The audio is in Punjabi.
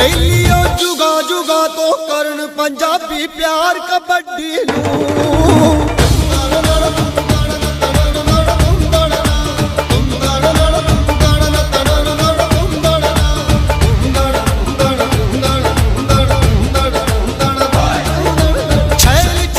ਪਹਿਲੀਓ ਜੁਗਾ ਜੁਗਾ ਤੋਂ ਕਰਨ ਪੰਜਾਬੀ ਪਿਆਰ ਕਬੱਡੀ ਨੂੰ